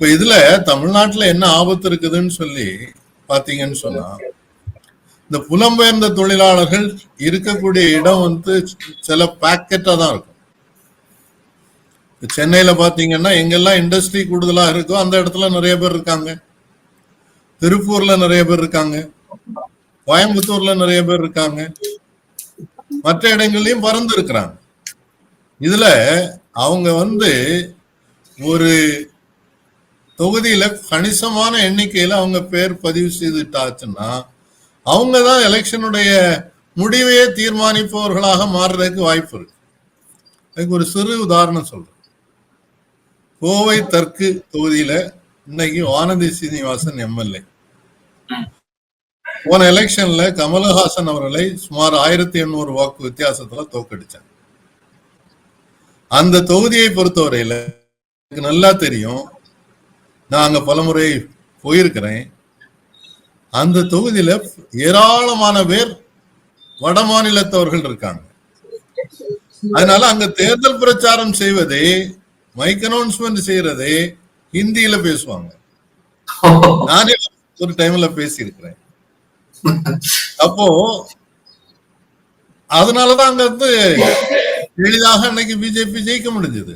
இப்ப இதுல தமிழ்நாட்டுல என்ன ஆபத்து இருக்குதுன்னு சொல்லி பாத்தீங்கன்னு சொன்னா இந்த புலம்பெயர்ந்த தொழிலாளர்கள் இருக்கக்கூடிய இடம் வந்து சில பாக்கெட்டா தான் இருக்கும். சென்னையில பாத்தீங்கன்னா எங்கெல்லாம் இண்டஸ்ட்ரி கூடுதலா இருக்கோ அந்த இடத்துல நிறைய பேர் இருக்காங்க. திருப்பூர்ல நிறைய பேர் இருக்காங்க. கோயம்புத்தூர்ல நிறைய பேர் இருக்காங்க. மற்ற இடங்கள்லயும் பறந்து இருக்கிறாங்க. இதுல அவங்க வந்து ஒரு தொகுதியில கணிசமான எண்ணிக்கையில அவங்க பேர் பதிவு செய்துட்டாச்சுன்னா அவங்க தான் எலெக்ஷனுடைய முடிவையே தீர்மானிப்பவர்களாக மாறுறதுக்கு வாய்ப்பு இருக்கு. அதுக்கு ஒரு சிறு உதாரணம் சொல்றேன். கோவை தெற்கு தொகுதியில இன்னைக்கு வானதி சீனிவாசன் எம்எல்ஏ. போன எலெக்ஷன்ல கமலஹாசன் அவர்களை சுமார் ஆயிரத்தி எண்ணூறு வாக்கு வித்தியாசத்துல தோக்கடிச்சாங்க அந்த தொகுதியை பொறுத்தவரையில எனக்கு நல்லா தெரியும் நான் அங்க பலமுறை போயிருக்கிறேன். அந்த தொகுதியில ஏராளமான பேர் வட மாநிலத்தவர்கள் இருக்காங்க. அதனால அங்க தேர்தல் பிரச்சாரம் செய்வதே மைக் அனௌன்ஸ்மெண்ட் செய்யறதே ஹிந்தியில பேசுவாங்க. நானே ஒரு டைம்ல பேசியிருக்கிறேன். அப்போ அதனாலதான் அங்க வந்து எளிதாக அன்னைக்கு பிஜேபி ஜெயிக்க முடிஞ்சது.